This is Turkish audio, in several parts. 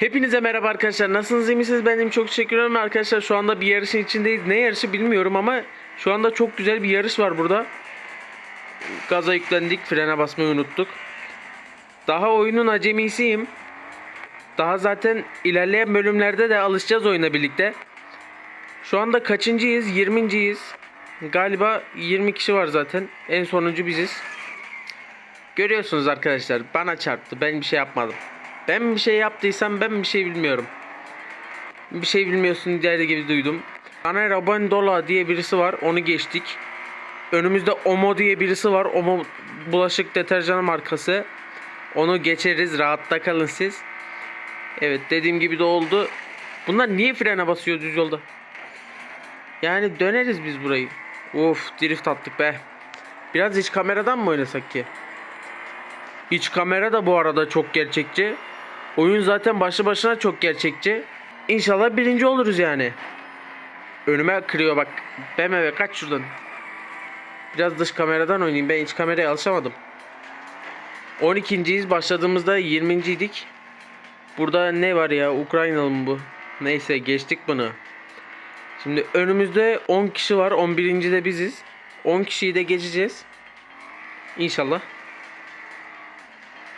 Hepinize merhaba arkadaşlar. Nasılsınız iyi misiniz? Benim çok teşekkür ederim arkadaşlar. Şu anda bir yarışın içindeyiz. Ne yarışı bilmiyorum ama şu anda çok güzel bir yarış var burada. Gaza yüklendik. Frene basmayı unuttuk. Daha oyunun acemisiyim. Daha zaten ilerleyen bölümlerde de alışacağız oyuna birlikte. Şu anda kaçıncıyız? 20.yiz. Galiba 20 kişi var zaten. En sonuncu biziz. Görüyorsunuz arkadaşlar bana çarptı. Ben bir şey yapmadım. Ben bir şey yaptıysam ben bir şey bilmiyorum. Bir şey bilmiyorsun diye gibi duydum. Ana Rabandola diye birisi var. Onu geçtik. Önümüzde Omo diye birisi var. Omo bulaşık deterjanı markası. Onu geçeriz. Rahatta kalın siz. Evet dediğim gibi de oldu. Bunlar niye frene basıyor düz yolda? Yani döneriz biz burayı. Of drift attık be. Biraz iç kameradan mı oynasak ki? İç kamera da bu arada çok gerçekçi. Oyun zaten başlı başına çok gerçekçi. İnşallah birinci oluruz yani. Önüme kırıyor bak. BMW kaç şuradan. Biraz dış kameradan oynayayım. Ben iç kameraya alışamadım. 12.yiz. Başladığımızda 20.ydik. Burada ne var ya? Ukraynalı mı bu? Neyse geçtik bunu. Şimdi önümüzde 10 kişi var. 11. de biziz. 10 kişiyi de geçeceğiz. İnşallah.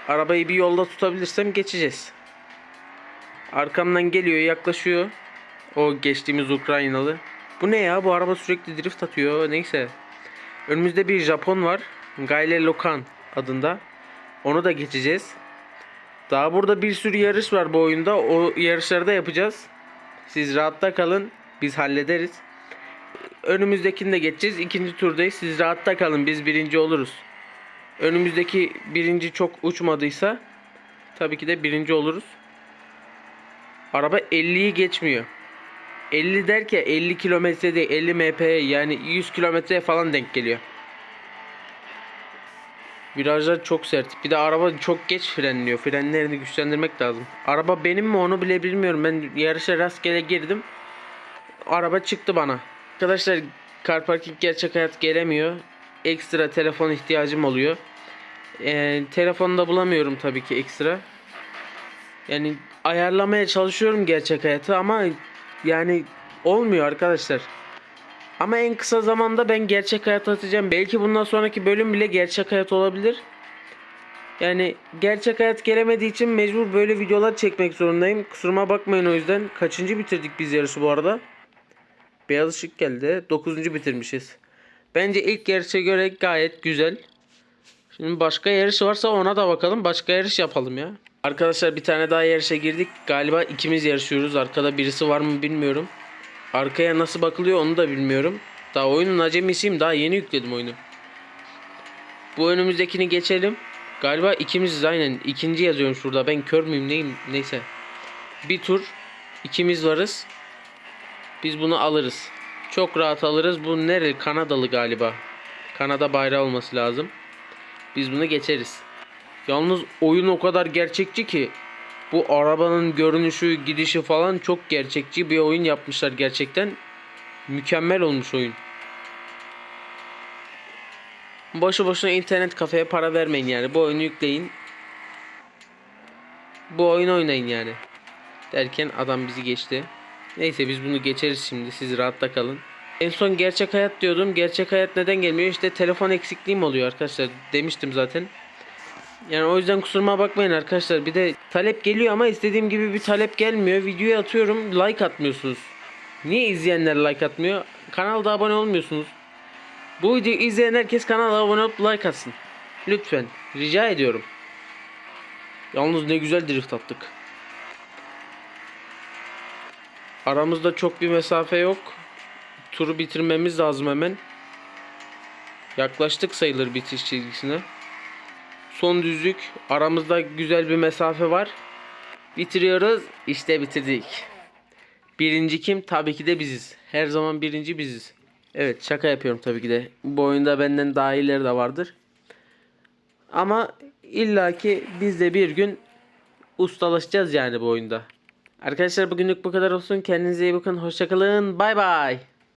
Arabayı bir yolda tutabilirsem geçeceğiz. Arkamdan geliyor yaklaşıyor. O geçtiğimiz Ukraynalı. Bu ne ya bu araba sürekli drift atıyor. Neyse. Önümüzde bir Japon var. Gayle Lokan adında. Onu da geçeceğiz. Daha burada bir sürü yarış var bu oyunda. O yarışları da yapacağız. Siz rahatta kalın. Biz hallederiz. Önümüzdekini de geçeceğiz. İkinci turdayız. Siz rahatta kalın. Biz birinci oluruz. Önümüzdeki birinci çok uçmadıysa tabii ki de birinci oluruz. Araba 50'yi geçmiyor. 50 derken 50 kilometrede 50 mp'ye yani 100 kilometreye falan denk geliyor. Virajlar çok sert. Bir de araba çok geç frenliyor. Frenlerini güçlendirmek lazım. Araba benim mi onu bile bilmiyorum. Ben yarışa rastgele girdim. Araba çıktı bana. Arkadaşlar car parking gerçek hayat gelemiyor. Ekstra telefon ihtiyacım oluyor. Ee, telefonda bulamıyorum tabii ki ekstra. Yani ayarlamaya çalışıyorum gerçek hayatı ama yani olmuyor arkadaşlar. Ama en kısa zamanda ben gerçek hayat atacağım. Belki bundan sonraki bölüm bile gerçek hayat olabilir. Yani gerçek hayat gelemediği için mecbur böyle videolar çekmek zorundayım. Kusuruma bakmayın o yüzden. Kaçıncı bitirdik biz yarışı bu arada? Beyaz ışık geldi. Dokuzuncu bitirmişiz. Bence ilk yarışa göre gayet güzel. Şimdi başka yarış varsa ona da bakalım. Başka yarış yapalım ya. Arkadaşlar bir tane daha yarışa girdik. Galiba ikimiz yarışıyoruz. Arkada birisi var mı bilmiyorum. Arkaya nasıl bakılıyor onu da bilmiyorum. Daha oyunun acemisiyim. Daha yeni yükledim oyunu. Bu önümüzdekini geçelim. Galiba ikimiziz aynen. İkinci yazıyorum şurada. Ben kör müyüm neyim? Neyse. Bir tur. ikimiz varız. Biz bunu alırız. Çok rahat alırız. Bu nereli? Kanadalı galiba. Kanada bayrağı olması lazım. Biz bunu geçeriz. Yalnız oyun o kadar gerçekçi ki bu arabanın görünüşü, gidişi falan çok gerçekçi bir oyun yapmışlar gerçekten. Mükemmel olmuş oyun. Boşu boşuna internet kafeye para vermeyin yani. Bu oyunu yükleyin. Bu oyunu oynayın yani. Derken adam bizi geçti. Neyse biz bunu geçeriz şimdi. Siz rahatta kalın. En son gerçek hayat diyordum. Gerçek hayat neden gelmiyor? İşte telefon eksikliğim oluyor arkadaşlar. Demiştim zaten. Yani o yüzden kusuruma bakmayın arkadaşlar. Bir de talep geliyor ama istediğim gibi bir talep gelmiyor. Videoyu atıyorum like atmıyorsunuz. Niye izleyenler like atmıyor? Kanalda abone olmuyorsunuz. Bu videoyu izleyen herkes kanala abone olup like atsın. Lütfen. Rica ediyorum. Yalnız ne güzel drift attık. Aramızda çok bir mesafe yok. Turu bitirmemiz lazım hemen. Yaklaştık sayılır bitiş çizgisine. Son düzlük. Aramızda güzel bir mesafe var. Bitiriyoruz. İşte bitirdik. Birinci kim? Tabii ki de biziz. Her zaman birinci biziz. Evet şaka yapıyorum tabii ki de. Bu oyunda benden daha iyileri de vardır. Ama illaki biz de bir gün ustalaşacağız yani bu oyunda. Arkadaşlar bugünlük bu kadar olsun. Kendinize iyi bakın. Hoşçakalın. Bay bay.